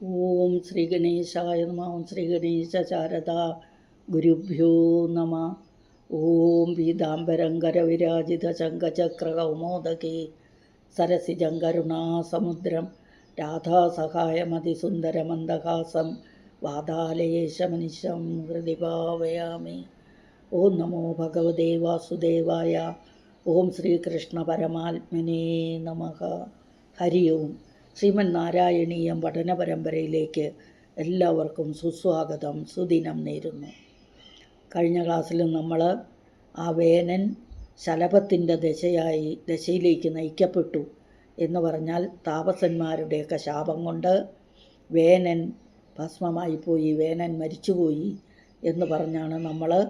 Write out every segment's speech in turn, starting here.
ഓം ശ്രീ ഗണേശായ നമ ഓം ശ്രീ ഗണേശ ശാരദ ഗുരുഭ്യോ നമ ഓം പീതാംബരങ്കര വിരാജിത ശങ്കചക്ര കൗമോദകേ സരസിജം കരുണാസമുദ്രം രാധാസഹായമതിസുന്ദരമന്ദഹാസം വാതാലേശമനിശം ഹൃദി ഭാവയാമി ഓം നമോ ഭഗവതേ വാസുദേവായ ഓം ശ്രീകൃഷ്ണ പരമാത്മനേ നമ ഹരി ഓം ശ്രീമൻ നാരായണീയം പഠന പരമ്പരയിലേക്ക് എല്ലാവർക്കും സുസ്വാഗതം. സുദിനം നേരുന്നു. കഴിഞ്ഞ ക്ലാസ്സിൽ നമ്മൾ ആ വേനൻ ശലഭത്തിന്റെ ദശയായി ദശയിലേക്ക് നയിക്കപ്പെട്ടു എന്ന് പറഞ്ഞാൽ താപസന്മാരുടെയൊക്കെ ശാപം കൊണ്ട് വേനൻ ഭസ്മമായി പോയി വേനൻ മരിച്ചുപോയി എന്ന് പറഞ്ഞാണ് നമ്മൾ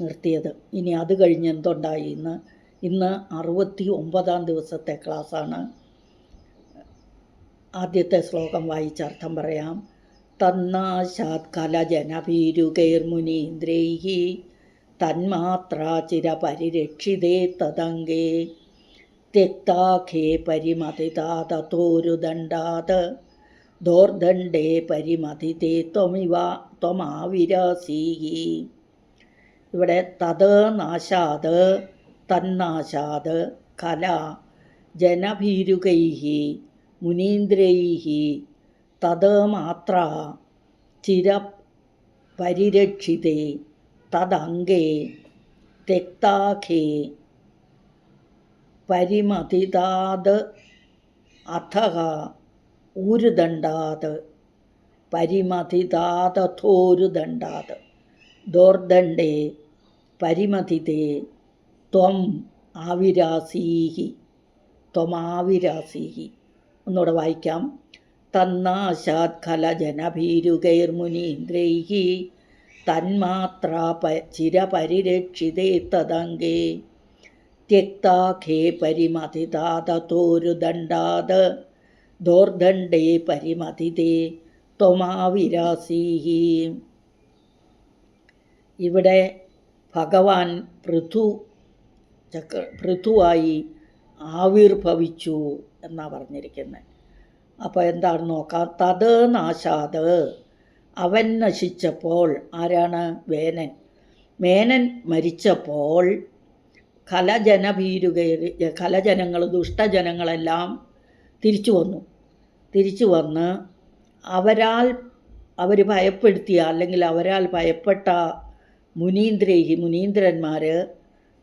നിർത്തിയത്. ഇനി അത് കഴിഞ്ഞ് എന്തുണ്ടായി? ഇന്ന് ഇന്ന് അറുപത്തി ഒമ്പതാം ദിവസത്തെ ക്ലാസ്സാണ്. ആദ്യത്തെ ശ്ലോകം വായിച്ചർത്ഥം പറയാം. തന്നാശാത് കലജനഭീരുകൈർമുനീന്ദ്രൈः തന്മാത്രാചിരപരിരക്ഷിതേ തദംഗേ. തെക്താഖേ പരിമതിതാതോരുദണ്ഡാത് ദോർദണ്ഡേ പരിമതിതേ ത്വമിവ ത്വമാവിരാസീഹി ഇവിടെ തത് നാശാത് തന്നാശാത് കല ജനഭീരുകൈഹി മുനീന്ദ്രൈ തത് മാത്ര ചിരപരിരക്ഷിതേ തദംഗേ തെക്താഖേ പരിമതിതാത് അഥ ഊരുദണ്ടാത് പരിമതിതാതഥോരുദണ്ടാത് ദോർദണ്ഡേ പരിമതിതേ ത്വം ആവിരാസീഹി ത്വമാവിരാസീഹി ഒന്നുകൂടെ വായിക്കാം. തന്നാശാത് ഖലജനഭീരുകൈർമുനീന്ദ്രൈഹി തന്മാത്ര പ ചിരപരിരക്ഷിതേ തദംഗേ. ത്യക്താഖേ പരിമതിതാതോരുദണ്ഡാത് ദോർദണ്ഡേ പരിമതിതേ ത്വമാവിരാസീഹി. ഇവിടെ ഭഗവാൻ പൃഥു ചക്ര പൃഥുവായി ആവിർഭവിച്ചു. എന്നാണ് പറഞ്ഞിരിക്കുന്നത് അപ്പോൾ എന്താണ് നോക്കാം. തത് നാശാത്. അവൻ നശിച്ചപ്പോൾ ആരാണ്? വേനൻ. മേനൻ മരിച്ചപ്പോൾ ഖലജനഭീരുകയർ കലജനങ്ങൾ ദുഷ്ടജനങ്ങളെല്ലാം തിരിച്ചു വന്നു. തിരിച്ചു വന്ന് അവരാൽ അവർ ഭയപ്പെടുത്തിയ അല്ലെങ്കിൽ അവരാൽ ഭയപ്പെട്ട മുനീന്ദ്രേഹി മുനീന്ദ്രന്മാർ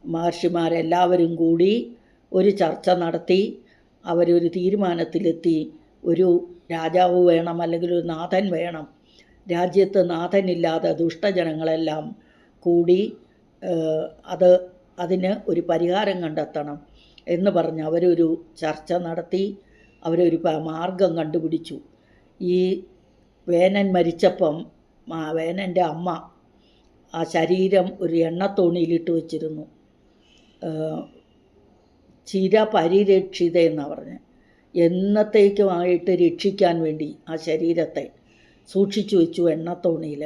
മഹർഷിമാരെല്ലാവരും കൂടി ഒരു ചർച്ച നടത്തി. അവരൊരു തീരുമാനത്തിലെത്തി ഒരു രാജാവ് വേണം അല്ലെങ്കിൽ ഒരു നാഥൻ വേണം. രാജ്യത്ത് നാഥനില്ലാതെ ദുഷ്ടജനങ്ങളെല്ലാം കൂടി അത് അതിന് ഒരു പരിഹാരം കണ്ടെത്തണം എന്ന് പറഞ്ഞ് അവരൊരു ചർച്ച നടത്തി അവരൊരു മാർഗം കണ്ടുപിടിച്ചു. ഈ വേനൻ മരിച്ചപ്പം വേനന്റെ അമ്മ ആ ശരീരം ഒരു എണ്ണത്തോണിയിലിട്ട് വെച്ചിരുന്നു. ചിര പരിരക്ഷിത എന്നാണ് പറഞ്ഞത് എന്നത്തേക്കുമായിട്ട് രക്ഷിക്കാൻ വേണ്ടി ആ ശരീരത്തെ സൂക്ഷിച്ചു വെച്ചു എണ്ണത്തോണിയിൽ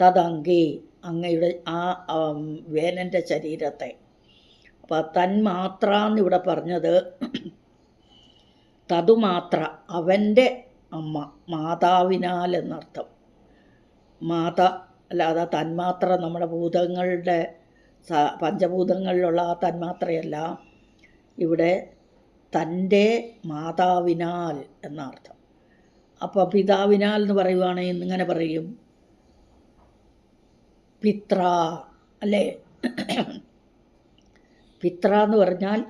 തദങ്കേ അങ്ങയുടെ ആ വേനന്റെ ശരീരത്തെ. അപ്പോൾ മാത്ര എന്നിവിടെ പറഞ്ഞത് തതുമാത്ര അവന്റെ അമ്മ മാതാവിനാൽ എന്നർത്ഥം. മാത അല്ലാതെ തന്മാത്ര നമ്മുടെ ഭൂതങ്ങളുടെ പഞ്ചഭൂതങ്ങളിലുള്ള ആ തന്മാത്രയല്ല. ഇവിടെ തന്റെ മാതാവിനാൽ എന്നർത്ഥം. അപ്പോൾ പിതാവിനാൽ എന്ന് പറയുവാണെങ്കിൽ ഇങ്ങനെ പറയും. പിത്ര അല്ലേ? പിത്ര എന്ന് പറഞ്ഞാൽ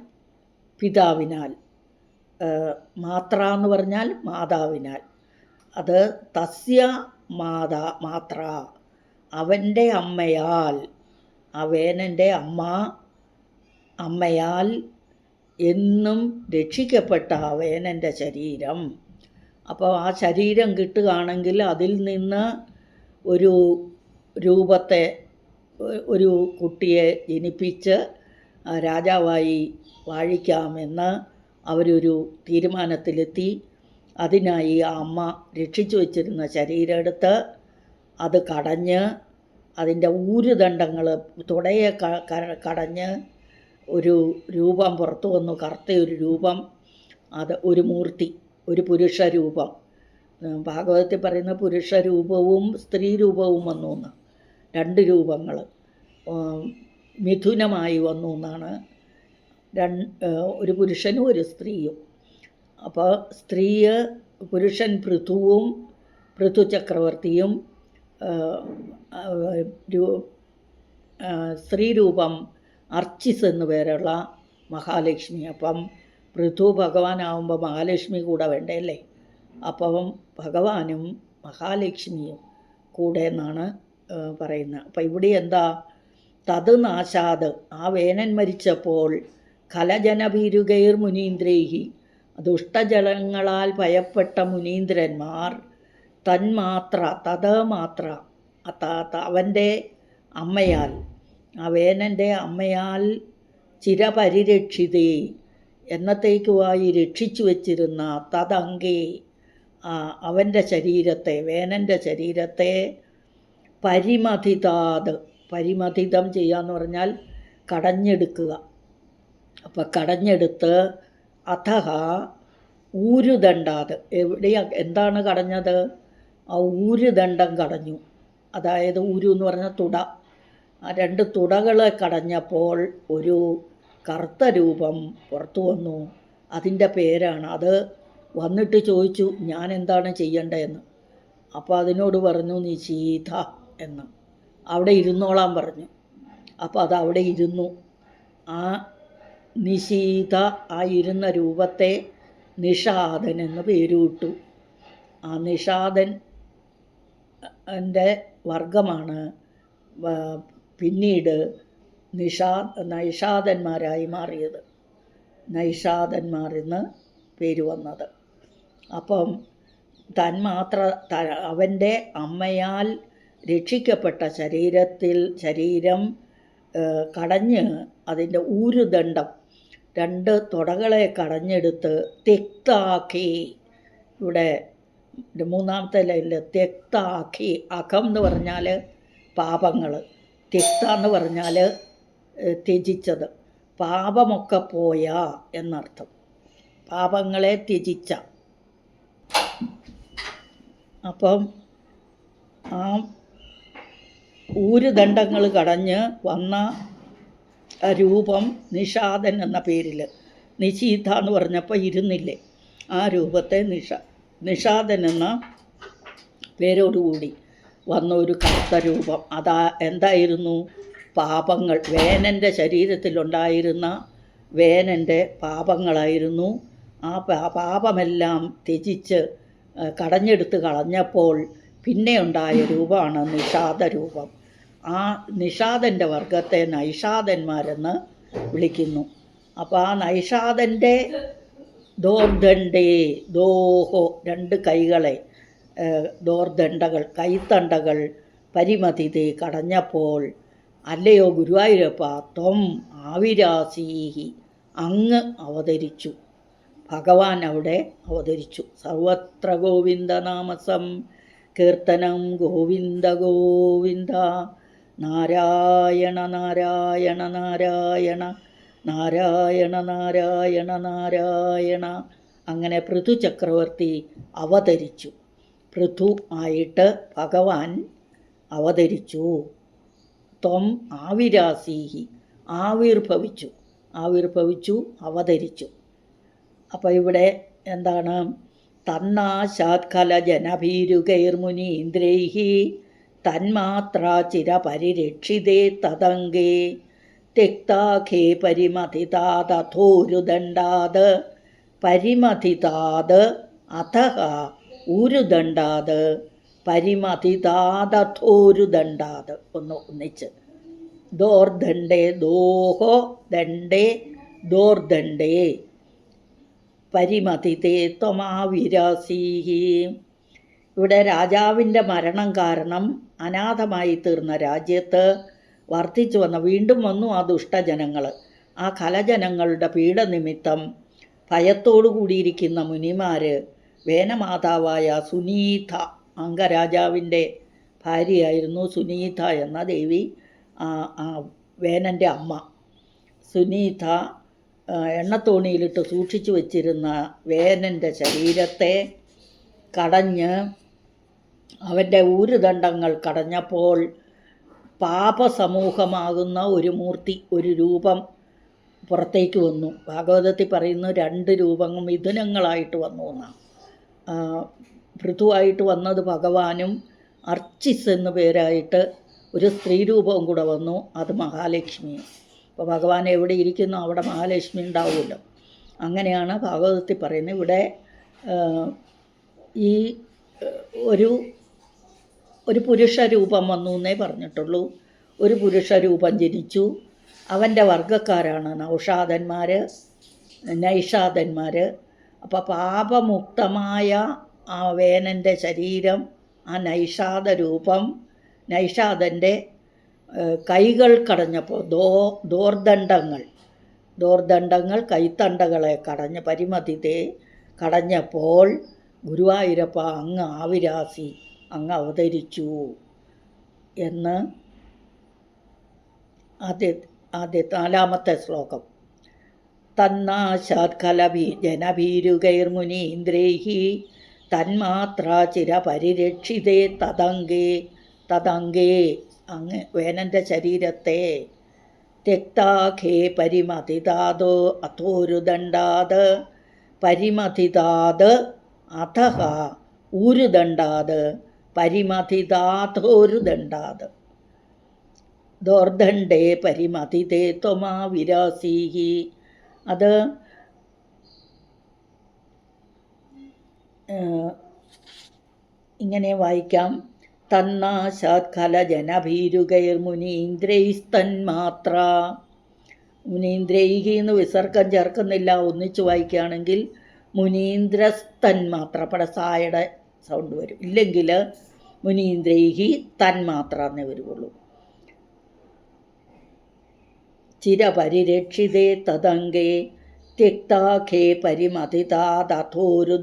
പിതാവിനാൽ. മാത്ര എന്ന് പറഞ്ഞാൽ മാതാവിനാൽ. അത് തസ്യ മാതാ മാത്ര. അവന്റെ അമ്മയാൽ അവേനന്റെ വേനന്റെ അമ്മ അമ്മയാൽ എന്നും രക്ഷിക്കപ്പെട്ട അവയനന്റെ ശരീരം. അപ്പോൾ ആ ശരീരം കിട്ടുകയാണെങ്കിൽ അതിൽ നിന്ന് ഒരു രൂപത്തെ ഒരു കുട്ടിയെ ജനിപ്പിച്ച് രാജാവായി വാഴിക്കാമെന്ന് അവരൊരു തീരുമാനത്തിലെത്തി. അതിനായി ആ അമ്മ രക്ഷിച്ചു വച്ചിരുന്ന ശരീരം എടുത്ത് അത് കടഞ്ഞ് അതിന്റെ ഊരുദണ്ഡങ്ങൾ തുടയെ കടഞ്ഞ് ഒരു രൂപം പുറത്തു വന്നു. കറുത്ത ഒരു രൂപം അത് ഒരു മൂർത്തി ഒരു പുരുഷരൂപം ഭാഗവതത്തിൽ പറയുന്ന പുരുഷരൂപവും സ്ത്രീ രൂപവും വന്നു എന്ന്. രണ്ട് രൂപങ്ങൾ. മിഥുനമായി വന്നു എന്നാണ്. രണ്ട് ഒരു പുരുഷനും ഒരു സ്ത്രീയും. അപ്പോൾ സ്ത്രീ പുരുഷൻ പൃഥുവും പൃഥു ചക്രവർത്തിയും സ്ത്രീരൂപം അർച്ചിസ് എന്ന് പേരുള്ള മഹാലക്ഷ്മി. അപ്പം പൃഥു ഭഗവാനാവുമ്പോൾ മഹാലക്ഷ്മി കൂടെ വേണ്ടല്ലേ അപ്പം ഭഗവാനും മഹാലക്ഷ്മിയും കൂടെ എന്നാണ് പറയുന്നത്. അപ്പം ഇവിടെ എന്താ? തത് നാശാത് ആ വേനൻ മരിച്ചപ്പോൾ കലജനഭീരുകയർ മുനീന്ദ്രേഹി. ദുഷ്ടജലങ്ങളാൽ ഭയപ്പെട്ട മുനീന്ദ്രന്മാർ തന്മാത്ര തത് മാത്ര അവന്റെ അമ്മയാൽ ആ വേനന്റെ അമ്മയാൽ ചിരപരിരക്ഷിതേ. എന്നത്തേക്കുമായി രക്ഷിച്ചു വച്ചിരുന്ന തതങ്കേ അവന്റെ ശരീരത്തെ വേനന്റെ ശരീരത്തെ പരിമതിതാത് പരിമതിതം ചെയ്യാന്ന് പറഞ്ഞാൽ കടഞ്ഞെടുക്കുക. അപ്പം കടഞ്ഞെടുത്ത് അഥഹ ഊരുദണ്ടാത് എവിടെയാ എന്താണ് കടഞ്ഞത്? ആ ഊരുദണ്ഡം കടഞ്ഞു. അതായത് ഊരു എന്ന് പറഞ്ഞാൽ തുട. ആ രണ്ട് തുടകളെ കടഞ്ഞപ്പോൾ ഒരു കറുത്ത രൂപം പുറത്തു വന്നു. അതിന്റെ പേരാണ്. അത് വന്നിട്ട് ചോദിച്ചു ഞാൻ എന്താണ് ചെയ്യേണ്ടതെന്ന്? അപ്പോൾ അതിനോട് പറഞ്ഞു നീ ചീത എന്ന്. അവിടെ ഇരുന്നോളാൻ പറഞ്ഞു. അപ്പോൾ അത് അവിടെ ഇരുന്നു. ആ നിശീത ആ ഇരുന്ന രൂപത്തെ നിഷാദൻ എന്ന് പേരുവിട്ടു. ആ നിഷാദൻ എന്റെ വർഗമാണ് പിന്നീട് നിഷാ നൈഷാദന്മാരായി മാറിയത്. നൈഷാദന്മാർ എന്ന് പേര് വന്നത്. അപ്പം തന്മാത്ര അവന്റെ അമ്മയാൽ രക്ഷിക്കപ്പെട്ട ശരീരത്തിൽ ശരീരം കടഞ്ഞ് അതിന്റെ ഊരുദണ്ഡം രണ്ട് തുടകളെ കടഞ്ഞെടുത്ത് തെക്താക്കി. ഇവിടെ മൂന്നാമത്തെ ലൈനിൽ തെക്താക്കി അകം എന്ന് പറഞ്ഞാൽ പാപങ്ങൾ തെക്ത എന്ന് പറഞ്ഞാൽ ത്യജിച്ചത്. പാപമൊക്കെ പോയ എന്നർത്ഥം. പാപങ്ങളെ ത്യജിച്ച. അപ്പം ആ ഊരുദണ്ഡങ്ങൾ കടഞ്ഞ് വന്ന രൂപം നിഷാദൻ എന്ന പേരിൽ നിശീത എന്ന് പറഞ്ഞപ്പോൾ ഇരുന്നില്ലേ? ആ രൂപത്തെ നിഷ നിഷാദൻ എന്ന പേരോടുകൂടി. വന്ന ഒരു കറുത്ത രൂപം. അതാ എന്തായിരുന്നു? പാപങ്ങൾ. വേനന്റെ ശരീരത്തിലുണ്ടായിരുന്ന വേനന്റെ പാപങ്ങളായിരുന്നു. ആ പാപമെല്ലാം ത്യജിച്ച് കടഞ്ഞെടുത്ത് കളഞ്ഞപ്പോൾ പിന്നെ ഉണ്ടായ രൂപമാണ് നിഷാദ രൂപം ആ നിഷാദന്റെ വർഗത്തെ നൈഷാദന്മാരെന്ന് വിളിക്കുന്നു. അപ്പോൾ ആ നൈഷാദന്റെ ദോർദണ്ഡേ ദോഹോ രണ്ട് കൈകളെ ദോർദണ്ഡകൾ കൈത്തണ്ടകൾ പരിമതിതെ കടഞ്ഞപ്പോൾ അല്ലയോ ഗുരുവായൂരപ്പ ത്വം ആവിരാസീഹി അങ്ങ് അവതരിച്ചു. ഭഗവാൻ അവിടെ അവതരിച്ചു. സർവത്ര ഗോവിന്ദനാമസം കീർത്തനം ഗോവിന്ദ ഗോവിന്ദ നാരായണ നാരായണ നാരായണ നാരായണ നാരായണ നാരായണ അങ്ങനെ പൃഥു ചക്രവർത്തി അവതരിച്ചു. പൃഥു ആയിട്ട് ഭഗവാൻ അവതരിച്ചു. ത്വം ആവിരാസീഹി ആവിർഭവിച്ചു. ആവിർഭവിച്ചു അവതരിച്ചു. അപ്പോൾ ഇവിടെ എന്താണ്? തന്നാശാത്കല ജനഭീരുകൈർമുനീന്ദ്രൈഹി തന്മാത്രാ ചിരപരിരക്ഷിതേ തദംഗേ തെക്താഖേ പരിമതിതാതഥോരുദണ്ഡാത് പരിമതിതാത് അഥഹ ഊരുദണ്ഡാത് പരിമതിതാതഥോരുദണ്ഡാത് ഒന്ന് ഒന്നിച്ച്. ദോർദണ്ഡേ ദോഹോ ദണ്ഡേ ദോർദണ്ഡേ. പരിമതിതേ ത്വമാവിരാസീഹി. ഇവിടെ രാജാവിന്റെ മരണം കാരണം അനാഥമായി തീർന്ന രാജ്യത്ത് വർദ്ധിച്ചു വന്ന വീണ്ടും വന്നു ആ ദുഷ്ടജനങ്ങൾ ആ കലജനങ്ങളുടെ പീഡനിമിത്തം ഭയത്തോടു കൂടിയിരിക്കുന്ന മുനിമാർ വേനമാതാവായ സുനീത അംഗരാജാവിന്റെ ഭാര്യയായിരുന്നു സുനീത എന്ന ദേവി വേനന്റെ അമ്മ. സുനീത എണ്ണത്തോണിയിലിട്ട് സൂക്ഷിച്ചു വച്ചിരുന്ന വേനന്റെ ശരീരത്തെ കടഞ്ഞ് അവന്റെ ഊരുദണ്ഡങ്ങൾ കടഞ്ഞപ്പോൾ പാപസമൂഹമാകുന്ന ഒരു മൂർത്തി ഒരു രൂപം പുറത്തേക്ക് വന്നു. ഭാഗവതത്തിൽ പറയുന്നു രണ്ട് രൂപങ്ങൾ മിഥുനങ്ങളായിട്ട് വന്നു എന്നാണ്. പൃഥുവായിട്ട് വന്നത് ഭഗവാനും അർച്ചിസ് എന്ന പേരായിട്ട് ഒരു സ്ത്രീ രൂപവും കൂടെ വന്നു അത് മഹാലക്ഷ്മിയും അപ്പോൾ ഭഗവാൻ എവിടെ ഇരിക്കുന്നു അവിടെ മഹാലക്ഷ്മി ഉണ്ടാവുമല്ലോ. അങ്ങനെയാണ് ഭാഗവതത്തിൽ പറയുന്നത്. ഇവിടെ ഈ ഒരു ഒരു പുരുഷ രൂപം വന്നു എന്നേ പറഞ്ഞിട്ടുള്ളൂ. ഒരു പുരുഷ രൂപം ജനിച്ചു. അവന്റെ വർഗക്കാരാണ് നൗഷാദന്മാർ നൈഷാദന്മാർ അപ്പോൾ പാപമുക്തമായ ആ വേനന്റെ ശരീരം ആ നൈഷാദ രൂപം നൈഷാദന്റെ കൈകൾ കടഞ്ഞപ്പോൾ ദോ ദോർദണ്ഡങ്ങൾ ദോർദണ്ഡങ്ങൾ കൈത്തണ്ടകളെ കടഞ്ഞ് പരിമതിതെ കടഞ്ഞപ്പോൾ ഗുരുവായൂരപ്പ അങ്ങ് ആവിരാസി അങ്ങ് അവതരിച്ചു എന്ന് ആദ്യ ആദ്യ നാലാമത്തെ ശ്ലോകം. തന്നാശാത്കലഭി തന്മാത്രാ ചിര പരിരക്ഷിതേ തതങ്കേ തതങ്കേ അങ്ങ് വേനന്റെ ശരീരത്തെ തെക്താഖേ പരിമതിതാതോ അഥോരുദണ്ഡാത് പരിമതിതാത് അധഃ ഊരുദണ്ടാത് പരിമതിതാഥോരുദണ്ഡാത് ദോർദണ്ഡേ പരിമതിതേ ത്വമാ വിരാസീഹി. അത് ഇങ്ങനെ വായിക്കാം. തന്നാശാത്കല ജനഭീരുകൈർ മുനീന്ദ്രൈസ്തന്മാത്ര മുനീന്ദ്രൈകി എന്ന് വിസർഗം ചേർക്കുന്നില്ല. ഒന്നിച്ച് വായിക്കുകയാണെങ്കിൽ മുനീന്ദ്രസ്തന്മാത്ര പട സായുടെ സൗണ്ട് വരും. ഇല്ലെങ്കിൽ മുനീന്ദ്രൈഹി തന്മാത്ര എന്നേ വരുള്ളൂ ചിരപരിരക്ഷിതേ തദംഗേ. തിക്താഖേ പരിമതിതാതഥോരു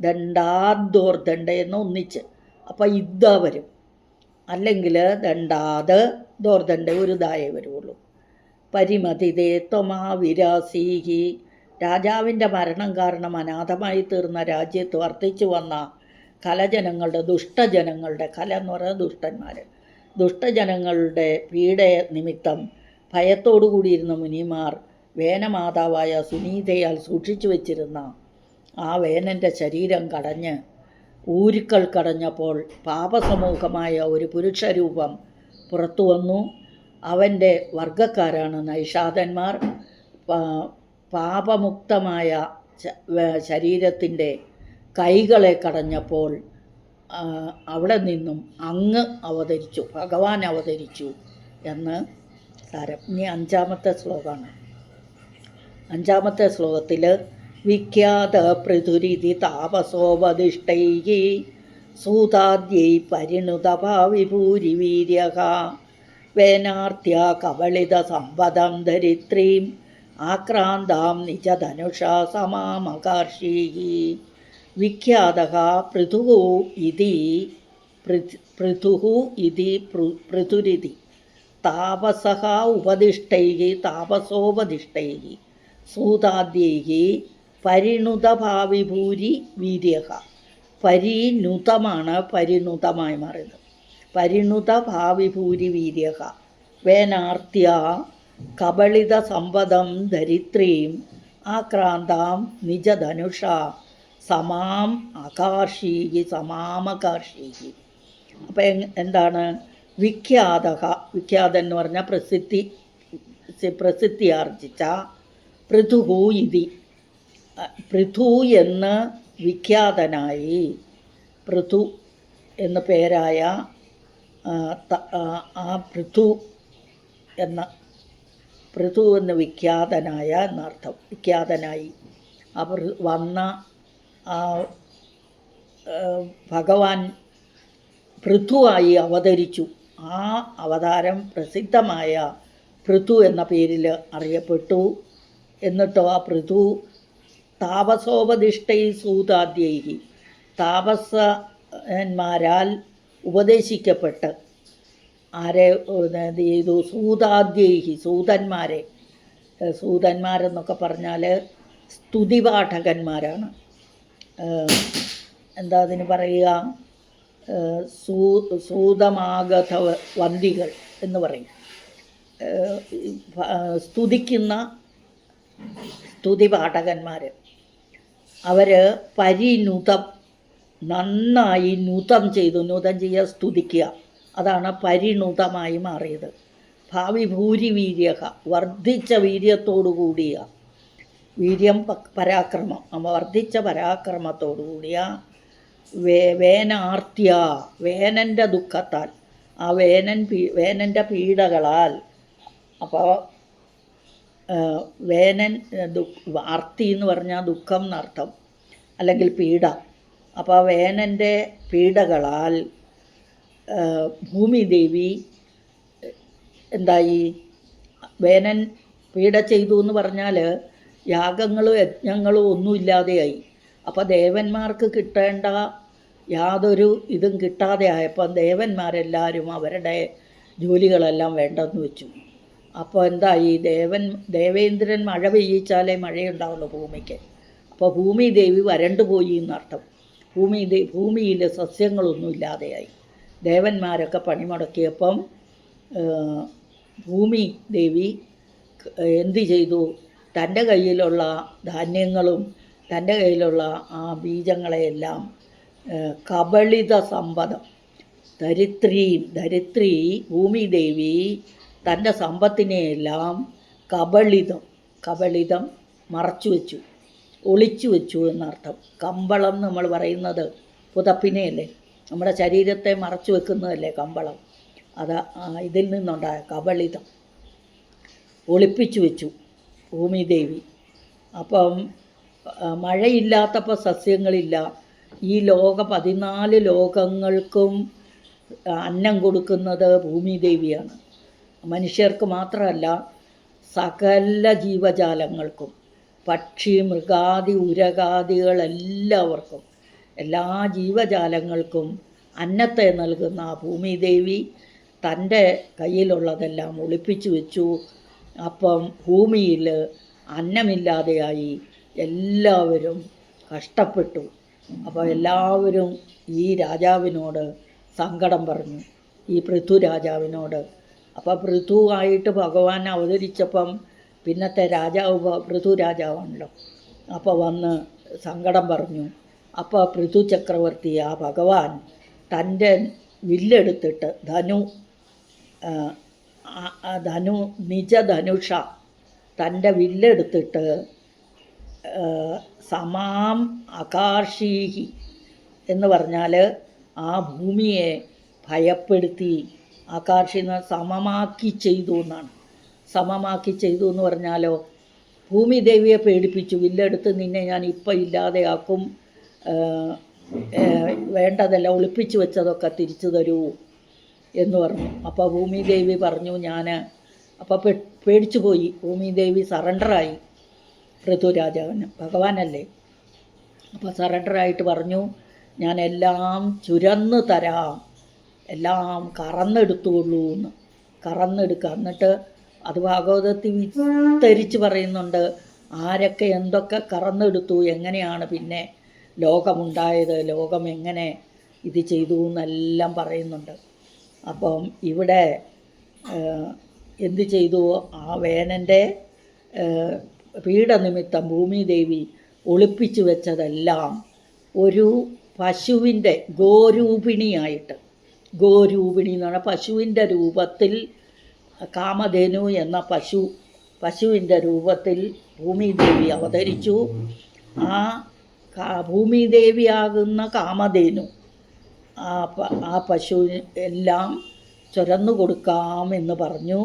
ദണ്ഡാദോർദണ്ഡേ. എന്ന് ഒന്നിച്ച്. അപ്പം ഇദ്ദ വരും. അല്ലെങ്കിൽ ദണ്ഡാത് ദോർദണ്ഡ ഒരു ദായേ വരുള്ളൂ പരിമതിതേ ത്വമാ വിരാസീഹി. രാജാവിന്റെ മരണം കാരണം അനാഥമായി തീർന്ന രാജ്യത്ത് വർദ്ധിച്ചു വന്ന കലജനങ്ങളുടെ ദുഷ്ടജനങ്ങളുടെ കല എന്ന് പറയുന്നത് ദുഷ്ടന്മാർ ദുഷ്ടജനങ്ങളുടെ പീഡ നിമിത്തം ഭയത്തോടു കൂടിയിരുന്ന മുനിമാർ വേനമാതാവായ സുനീതയാൽ സൂക്ഷിച്ചു വച്ചിരുന്ന ആ വേനന്റെ ശരീരം കടഞ്ഞ് ഊരുക്കൾ കടഞ്ഞപ്പോൾ പാപസമൂഹമായ ഒരു പുരുഷരൂപം പുറത്തു വന്നു. അവന്റെ വർഗക്കാരാണ് നൈഷാദന്മാർ. പാപമുക്തമായ ശരീരത്തിന്റെ കൈകളെ കടഞ്ഞപ്പോൾ അവിടെ നിന്നും അങ്ങ് അവതരിച്ചു. ഭഗവാൻ അവതരിച്ചു എന്ന് സാരം ഇനി അഞ്ചാമത്തെ ശ്ലോകമാണ്. അഞ്ചാമത്തെ ശ്ലോകത്തിൽ വിഖ്യാത പൃഥുരിതി താപസോപദിഷ്ടൈ സൂതാദ്യൈ പരിണുതഭാവിഭൂരി വീര്യക വേനാർത്യ കവളിത സമ്പദം ധരിത്രീം ആക്രാന്താം നിജധനുഷാ സമാമകാർഷീ വിഖ്യാത പൃഥു ഇതി പൃഥു ഇതി പൃഥുരിതി. താപസഃ ഉപദിഷ്ടൈः താപസോപദിഷ്ടൈः സൂതാദ്യൈः പരിണുതഭാവിഭൂരി വീര്യ പരിണുതമാണ് പരിണുതമായി മാറിയത് പരിണുതഭാവിഭൂരി ഭാവിഭൂരി വീര്യഃ വേനാർത്യ കബളിത സമ്പദം ധരിത്രീം ആക്രാന്താം നിജധനുഷ. സമാം അകാർഷീഹി സമാമകാർഷീഹി അപ്പോൾ എന്താണ്? വിഖ്യാത വിഖ്യാതൻ എന്ന് പറഞ്ഞാൽ പ്രസിദ്ധി പ്രസിദ്ധി ആർജിച്ച പൃഥുഹു ഇതി. പൃഥു എന്ന് വിഖ്യാതനായി പൃഥു എന്ന പേരായ ആ, പൃഥു എന്ന പൃഥു എന്ന് വിഖ്യാതനായ എന്നർത്ഥം വിഖ്യാതനായി. അവർ വന്ന ഭഗവാൻ പൃഥുവായി അവതരിച്ചു. ആ അവതാരം പ്രസിദ്ധമായ പൃഥു എന്ന പേരിൽ അറിയപ്പെട്ടു. എന്നിട്ടോ ആ പൃഥു താപസോപദിഷ്ടൈ സൂതാദ്യൈ താപസന്മാരാൽ ഉപദേശിക്കപ്പെട്ട് ആരെ എന്ത് ചെയ്തു? സൂതാദ്യൈഹി സൂതന്മാരെ. സൂതന്മാരെന്നൊക്കെ പറഞ്ഞാൽ സ്തുതിപാഠകന്മാരാണ്. എന്താ അതിന് പറയുക? സൂ സൂതമാഗത വന്തികൾ എന്ന് പറയും. സ്തുതിക്കുന്ന സ്തുതി പാഠകന്മാർ അവർ പരിനുതം നന്നായി നുതം ചെയ്തു. നുതം ചെയ്യുക സ്തുതിക്കുക. അതാണ് പരിണുതമായി മാറിയത്. ഭാവി ഭൂരി വീര്യക വർദ്ധിച്ച വീര്യത്തോടു കൂടിയ വീര്യം പരാക്രമം. അമ്മ വർദ്ധിച്ച പരാക്രമത്തോടുകൂടിയ വേ വേനാർത്തിയ വേനന്റെ ദുഃഖത്താൽ. ആ വേനൻ പീ വേനന്റെ പീഡകളാൽ അപ്പോൾ വേനൻ ദു ആർത്തി എന്ന് പറഞ്ഞാൽ ദുഃഖം എന്നർത്ഥം അല്ലെങ്കിൽ പീഡ. അപ്പോൾ വേനന്റെ പീഡകളാൽ ഭൂമിദേവി എന്തായി? വേനൻ പീഡ ചെയ്തു എന്ന് പറഞ്ഞാൽ യാഗങ്ങളും യജ്ഞങ്ങളും ഒന്നുമില്ലാതെയായി. അപ്പോൾ ദേവന്മാർക്ക് കിട്ടേണ്ട യാതൊരു ഇതും കിട്ടാതെ ആയപ്പോൾ ദേവന്മാരെല്ലാവരും അവരുടെ ജോലികളെല്ലാം വേണ്ടെന്ന് വെച്ചു. അപ്പോൾ എന്തായി? ദേവൻ ദേവേന്ദ്രൻ മഴ പെയ്യിച്ചാലേ മഴയുണ്ടാവുള്ളൂ ഭൂമിക്ക്. അപ്പോൾ ഭൂമി ദേവി വരണ്ടു പോയി എന്നർത്ഥം. ഭൂമി ഭൂമിയിൽ സസ്യങ്ങളൊന്നും ഇല്ലാതെയായി ദേവന്മാരൊക്കെ പണിമുടക്കിയപ്പം ഭൂമി ദേവി എന്ത് ചെയ്തു? തന്റെ കയ്യിലുള്ള ധാന്യങ്ങളും തന്റെ കയ്യിലുള്ള ആ ബീജങ്ങളെയെല്ലാം കബളിത സമ്പദം ധരിത്രിയും ധരിത്രി ഭൂമിദേവി തന്റെ സമ്പത്തിനെയെല്ലാം കബളിതം കബളിതം മറച്ചു വെച്ചു ഒളിച്ചു വെച്ചു എന്നർത്ഥം. കമ്പളം നമ്മൾ പറയുന്നത് പുതപ്പിനെയല്ലേ? നമ്മുടെ ശരീരത്തെ മറച്ചു വെക്കുന്നതല്ലേ കമ്പളം? അത് ഇതിൽ നിന്നുണ്ടായ കബളിതം. ഒളിപ്പിച്ചു വെച്ചു. ഭൂമിദേവി. അപ്പം മഴയില്ലാത്തപ്പോൾ സസ്യങ്ങളില്ല. ഈ ലോക പതിനാല് ലോകങ്ങൾക്കും അന്നം കൊടുക്കുന്നത് ഭൂമിദേവിയാണ്. മനുഷ്യർക്ക് മാത്രമല്ല സകല ജീവജാലങ്ങൾക്കും പക്ഷി മൃഗാദി ഉരകാദികളെല്ലാവർക്കും എല്ലാ ജീവജാലങ്ങൾക്കും അന്നത്തെ നൽകുന്ന ആ ഭൂമിദേവി തന്റെ കയ്യിലുള്ളതെല്ലാം ഒളിപ്പിച്ചു വെച്ചു അപ്പം ഭൂമിയിൽ അന്നമില്ലാതെയായി എല്ലാവരും കഷ്ടപ്പെട്ടു. അപ്പോൾ എല്ലാവരും ഈ രാജാവിനോട് സങ്കടം പറഞ്ഞു. ഈ പൃഥു രാജാവിനോട്. അപ്പോൾ പൃഥുവായിട്ട് ഭഗവാൻ അവതരിച്ചപ്പം പിന്നത്തെ രാജാവ് പൃഥു രാജാവാണല്ലോ. അപ്പോൾ വന്ന് സങ്കടം പറഞ്ഞു. അപ്പോൾ പൃഥു ചക്രവർത്തി ആ ഭഗവാൻ തന്റെ വില്ലെടുത്തിട്ട് ധനു ധനു നിജധനുഷ തന്റെ വില്ലെടുത്തിട്ട് സമാം അകാർഷീഹി എന്ന് പറഞ്ഞാൽ ആ ഭൂമിയെ ഭയപ്പെടുത്തി ആകാർഷി എന്ന് സമമാക്കി ചെയ്തു എന്നാണ്. സമമാക്കി ചെയ്തു എന്ന് പറഞ്ഞാലോ ഭൂമി ദേവിയെ പേടിപ്പിച്ചു വില്ലെടുത്ത് നിന്നെ ഞാൻ ഇപ്പം ഇല്ലാതെയാക്കും വേണ്ടതെല്ലാം ഒളിപ്പിച്ചു വെച്ചതൊക്കെ തിരിച്ചു തരൂ. എന്ന് പറഞ്ഞു. അപ്പോൾ ഭൂമിദേവി പറഞ്ഞു ഞാൻ അപ്പോൾ പേടിച്ചു പോയി ഭൂമിദേവി സറണ്ടറായി പൃഥ്വിരാജാവിന് ഭഗവാനല്ലേ? അപ്പോൾ സറണ്ടറായിട്ട് പറഞ്ഞു ഞാൻ എല്ലാം ചുരന്ന് തരാം. എല്ലാം കറന്നെടുത്തുകൊള്ളൂ എന്ന്. കറന്നെടുക്കുക. എന്നിട്ട് അത് ഭാഗവതത്തിൽ വിസ്തരിച്ച് പറയുന്നുണ്ട് ആരൊക്കെ എന്തൊക്കെ കറന്നെടുത്തു എങ്ങനെയാണ് പിന്നെ ലോകമുണ്ടായത് ലോകം എങ്ങനെ ഇത് ചെയ്തു എന്നെല്ലാം പറയുന്നുണ്ട്. അപ്പം ഇവിടെ എന്തു ചെയ്തു? ആ വേനന്റെ പീഡനിമിത്തം ഭൂമിദേവി ഒളിപ്പിച്ചു വെച്ചതെല്ലാം ഒരു പശുവിന്റെ ഗോരൂപിണിയായിട്ട്. ഗോരൂപിണി എന്ന് പറഞ്ഞാൽ പശുവിന്റെ രൂപത്തിൽ കാമധേനു എന്ന പശു പശുവിന്റെ രൂപത്തിൽ ഭൂമിദേവി അവതരിച്ചു. ആ ഭൂമിദേവിയാകുന്ന കാമധേനു ആ ആ പശുവിന് എല്ലാം ചുരന്നു കൊടുക്കാം എന്ന് പറഞ്ഞു.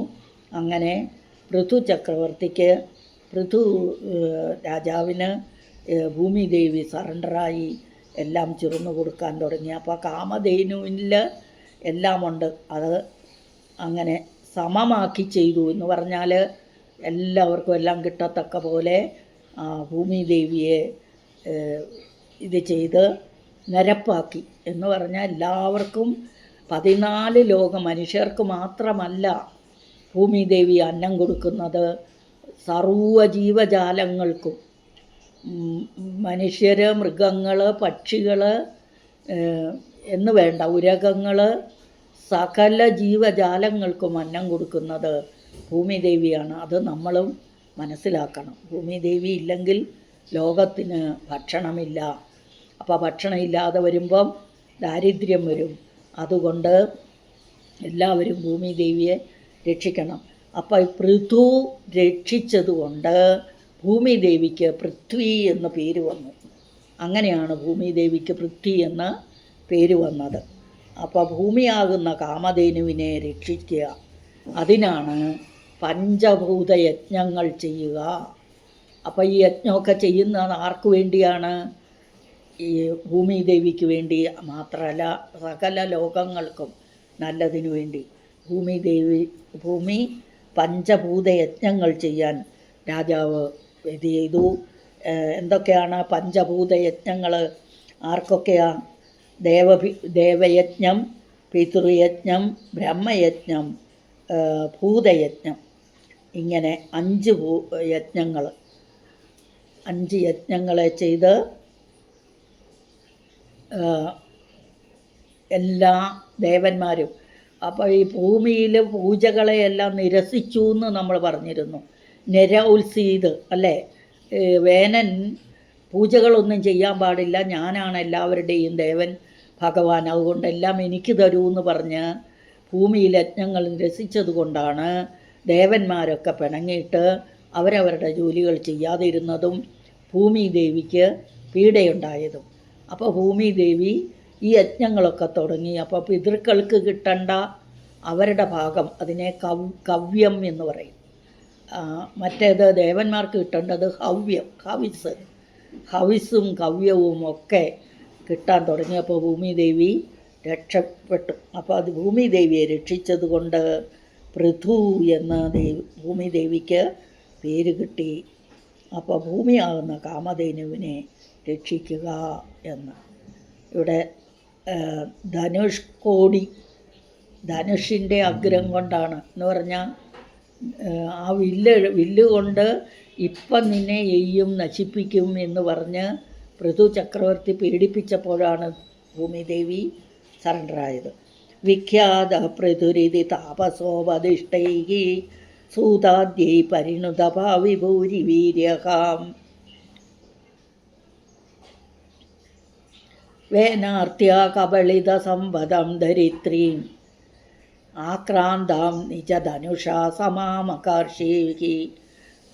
അങ്ങനെ പൃഥു ചക്രവർത്തിക്ക് പൃഥു രാജാവിന് ഭൂമിദേവി സറണ്ടറായി എല്ലാം ചുരന്നു കൊടുക്കാൻ തുടങ്ങി. അപ്പോൾ കാമധേനുവിൽ എല്ലാമുണ്ട്. അത് അങ്ങനെ സമമാക്കി ചെയ്തു എന്ന് പറഞ്ഞാൽ എല്ലാവർക്കും എല്ലാം കിട്ടത്തക്ക പോലെ ഭൂമിദേവിയെ ഇത് ചെയ്ത് നിരപ്പാക്കി എന്ന് പറഞ്ഞാൽ എല്ലാവർക്കും പതിനാല് ലോക മനുഷ്യർക്ക് മാത്രമല്ല ഭൂമിദേവി അന്നം കൊടുക്കുന്നത് സർവ ജീവജാലങ്ങൾക്കും മനുഷ്യർ മൃഗങ്ങൾ പക്ഷികൾ എന്ന് വേണ്ട ഉരകങ്ങൾ സകല ജീവജാലങ്ങൾക്കും അന്നം കൊടുക്കുന്നത് ഭൂമിദേവിയാണ്. അത് നമ്മളും മനസ്സിലാക്കണം. ഭൂമിദേവി ഇല്ലെങ്കിൽ ലോകത്തിന് ഭക്ഷണമില്ല. അപ്പോൾ ഭക്ഷണം ഇല്ലാതെ വരുമ്പം ദാരിദ്ര്യം വരും. അതുകൊണ്ട് എല്ലാവരും ഭൂമി ദേവിയെ രക്ഷിക്കണം. അപ്പോൾ പൃഥു രക്ഷിച്ചതുകൊണ്ട് ഭൂമിദേവിക്ക് പൃഥ്വി എന്ന പേര് വന്നു. അങ്ങനെയാണ് ഭൂമി ദേവിക്ക് പൃഥ്വി എന്ന പേര് വന്നത്. അപ്പോൾ ഭൂമിയാകുന്ന കാമധേനുവിനെ രക്ഷിക്കുക. അതിനാണ് പഞ്ചഭൂത യജ്ഞങ്ങൾ ചെയ്യുക. അപ്പോൾ ഈ യജ്ഞമൊക്കെ ചെയ്യുന്നത് ആർക്കു വേണ്ടിയാണ്? ഈ ഭൂമിദേവിക്ക് വേണ്ടി മാത്രമല്ല സകല ലോകങ്ങൾക്കും നല്ലതിനു വേണ്ടി. ഭൂമിദേവി ഭൂമി പഞ്ചഭൂത യജ്ഞങ്ങൾ ചെയ്യാൻ രാജാവ് ഇത് ചെയ്തു. എന്തൊക്കെയാണ് പഞ്ചഭൂത യജ്ഞങ്ങൾ ആർക്കൊക്കെയാണ് ദേവഭി ദേവയജ്ഞം പിതൃയജ്ഞം ബ്രഹ്മയജ്ഞം ഭൂതയജ്ഞം. ഇങ്ങനെ അഞ്ച് ഭൂ യജ്ഞങ്ങൾ അഞ്ച് യജ്ഞങ്ങളെ ചെയ്ത് എല്ലാ ദേവന്മാരും. അപ്പോൾ ഈ ഭൂമിയിൽ പൂജകളെയെല്ലാം നിരസിച്ചു എന്ന് നമ്മൾ പറഞ്ഞിരുന്നു. നിര ഉത്സീത് അല്ലേ? വേനൻ പൂജകളൊന്നും ചെയ്യാൻ പാടില്ല. ഞാനാണ് എല്ലാവരുടെയും ദേവൻ ഭഗവാൻ. അതുകൊണ്ട് എല്ലാം എനിക്ക് തരൂ എന്ന് പറഞ്ഞ് ഭൂമിയിൽ യജ്ഞങ്ങൾ നിരസിച്ചത് കൊണ്ടാണ് ദേവന്മാരൊക്കെ പിണങ്ങിയിട്ട് അവരവരുടെ ജോലികൾ ചെയ്യാതിരുന്നതും ഭൂമി ദേവിക്ക് പീഡയുണ്ടായതും. അപ്പോൾ ഭൂമിദേവി ഈ യജ്ഞങ്ങളൊക്കെ തുടങ്ങി. അപ്പോൾ പിതൃക്കൾക്ക് കിട്ടേണ്ട അവരുടെ ഭാഗം അതിനെ കവ് കവ്യം എന്ന് പറയും. മറ്റേത് ദേവന്മാർക്ക് കിട്ടേണ്ടത് ഹവ്യം ഹവിസ്. ഹവിസും കവ്യവും ഒക്കെ കിട്ടാൻ തുടങ്ങിയപ്പോൾ ഭൂമിദേവി രക്ഷപ്പെട്ടു. അപ്പോൾ അത് ഭൂമിദേവിയെ രക്ഷിച്ചത് കൊണ്ട് പൃഥു എന്ന ദേവി ഭൂമിദേവിക്ക് പേര് കിട്ടി. അപ്പോൾ ഭൂമിയാകുന്ന കാമധേനുവിനെ രക്ഷിക്കുക എന്ന്. ഇവിടെ ധനുഷ് കോടി ധനുഷിന്റെ അഗ്രം കൊണ്ടാണ്. എന്ന് പറഞ്ഞാൽ ആ വില്ല് വില്ല് കൊണ്ട് ഇപ്പം നിന്നെ എയ്യും നശിപ്പിക്കും എന്ന് പറഞ്ഞ് പൃഥു ചക്രവർത്തി പീഡിപ്പിച്ചപ്പോഴാണ് ഭൂമിദേവി സറണ്ടറായത്. വിഖ്യാത പൃഥുരിതി താപസോപദിഷ്ടൈ സൂതാദ്യൈ പരിണുത ഭാവി ഭൂരി വീര്യകാം. വേനാർത്യ കബളിത സംവദം ധരിത്രീം. ആക്രാന്താം നിജധനുഷ സമാമകാർഷീകി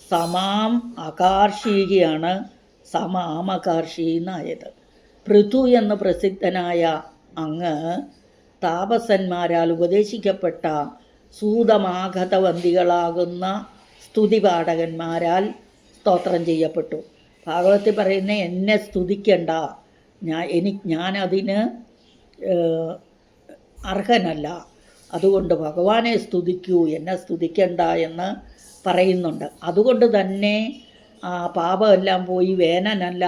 സമാം അകാർഷീകിയാണ് സമാമകാർഷി എന്നായത്. പൃഥു എന്ന പ്രസിദ്ധനായ അങ്ങ് താപസന്മാരാൽ ഉപദേശിക്കപ്പെട്ട സൂതമാഘതവന്തികളാകുന്ന സ്തുതിപാഠകന്മാരാൽ സ്തോത്രം ചെയ്യപ്പെട്ടു. ഭാഗവത്തിൽ പറയുന്ന എന്നെ സ്തുതിക്കണ്ട ഞാൻ എനിക്ക് ഞാനതിന് അർഹനല്ല. അതുകൊണ്ട് ഭഗവാനെ സ്തുതിക്കൂ എന്നെ സ്തുതിക്കണ്ട എന്ന് പറയുന്നുണ്ട്. അതുകൊണ്ട് തന്നെ ആ പാപമെല്ലാം പോയി വേനനല്ല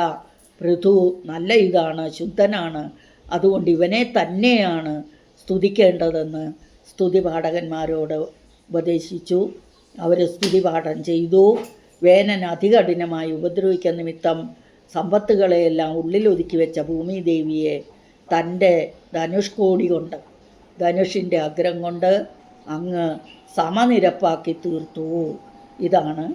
പൃഥു നല്ല ഇതാണ് ശുദ്ധനാണ്. അതുകൊണ്ട് ഇവനെ തന്നെയാണ് സ്തുതിക്കേണ്ടതെന്ന് സ്തുതി പാഠകന്മാരോട് ഉപദേശിച്ചു. അവർ സ്തുതി പാഠം ചെയ്തു. വേനൻ അതികഠിനമായി ഉപദ്രവിക്കുന്ന നിമിത്തം സമ്പത്തുകളെയെല്ലാം ഉള്ളിലൊതുക്കി വെച്ച ഭൂമിദേവിയെ തന്റെ ധനുഷ് കോടി കൊണ്ട് ധനുഷിന്റെ അഗ്രം കൊണ്ട് അങ്ങ് സമനിരപ്പാക്കി തീർത്തു. ഇതാണ്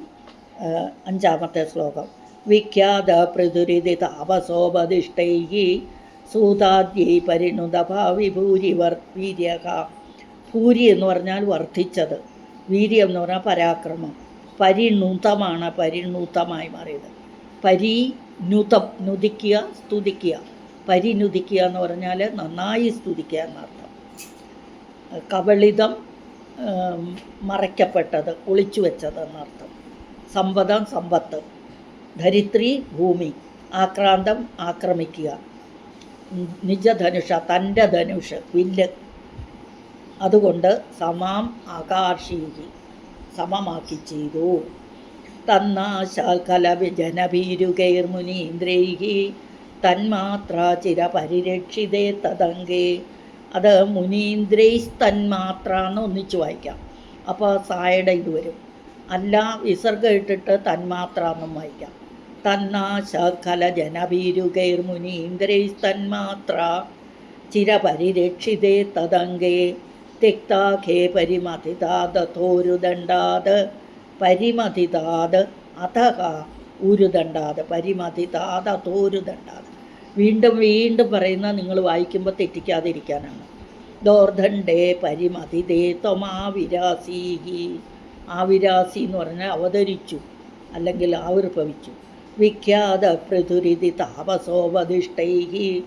അഞ്ചാമത്തെ ശ്ലോകം. വിഖ്യാത പൃഥുരിതി താപസോപതിഷ്ഠി സൂതാദ്യൈ പരിണുത ഭാവി ഭൂരി വർ വീര്യക. ഭൂരി എന്ന് പറഞ്ഞാൽ വർദ്ധിച്ചത്. വീര്യം എന്ന് പറഞ്ഞാൽ പരാക്രമം. പരിണുതമാണ് പരിണുതമായി മാറിയത്. പരിനുതം നുതിക്കുക സ്തുതിക്കുക. പരിനുതിക്കുക എന്ന് പറഞ്ഞാൽ നന്നായി സ്തുതിക്കുക എന്നർത്ഥം. കവളിതം മറയ്ക്കപ്പെട്ടത് ഒളിച്ചു വെച്ചത് എന്നർത്ഥം. സമ്പദം സമ്പത്ത്. ധരിത്രി ഭൂമി. ആക്രാന്തം ആക്രമിക്കുക. നിജധനുഷ തന്റെ ധനുഷ് വില്ല്. അതുകൊണ്ട് സമാം ആകാർഷീകി സമമാക്കി ചെയ്തു. തന്നാശാൽ കലവിജനഭീരുകൈർമുനീന്ദ്രൈഹി തന്മാത്ര ചിര പരിരക്ഷിതേ തതങ്കേ അത് മുനീന്ദ്രൈസ് തന്മാത്ര എന്ന് ഒന്നിച്ച് വായിക്കാം. അപ്പോൾ സായട ഇത് വരും. അല്ല വിസർഗം ഇട്ടിട്ട് തന്മാത്ര എന്നും വായിക്കാം തന്നാശകലജനഭീരുകൈർമുനീന്ദ്രൈസ്തന്മാത്ര ചിരപരിരക്ഷിതേ തതങ്കേ തിക്താഖേ പരിമതിതാദത്തോരുദണ്ഡാത് പരിമതിതാത് അഥക പരിമതിതാത് അതോരുദണ്ടാത് വീണ്ടും വീണ്ടും പറയുന്ന നിങ്ങൾ വായിക്കുമ്പോൾ തെറ്റിക്കാതിരിക്കാനാണ്. ദോർദണ്ഡേ പരിമതിതേ ത്വമാവിരാസീഹി. ആവിരാസി എന്ന് പറഞ്ഞാൽ അവതരിച്ചു അല്ലെങ്കിൽ ആവിർഭവിച്ചു. വിഖ്യാത പൃഥുരിതി താപസോപതിഷ്ടൈഹി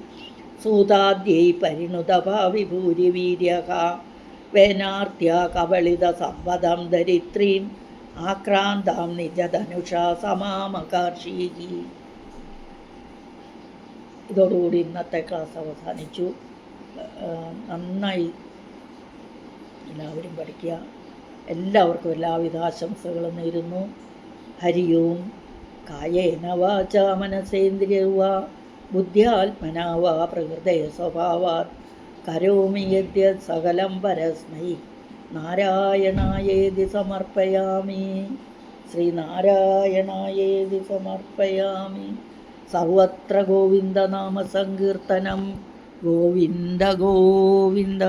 സൂതാദ്യൈ പരിണുതഭാവി ഭൂരിവീര്യക. വേനാർത്യ കവളിത സംവദം ദരിത്രീം ആക്രാന്താം നിജധനുഷാ സമാമകർഷീഹി ഇതോടുകൂടി ഇന്നത്തെ ക്ലാസ് അവസാനിച്ചു. നന്നായി എല്ലാവരും പഠിക്കുക. എല്ലാവർക്കും എല്ലാവിധ ആശംസകളും നേരുന്നു. ഹരിയോം കായേന വാച മനസേന്ദ്രിയവ. ബുദ്ധ്യാത്മനാവ പ്രകൃതയ സ്വഭാവാ കരോമി യദ്യ സകലം പരസ്മൈ. നാരായണായേതി സമർപ്പയാമി. ശ്രീനാരായണായേതി സമർപ്പയാമി. സർവത്ര ഗോവിന്ദനാമസങ്കീർത്തനം ഗോവിന്ദ ഗോവിന്ദ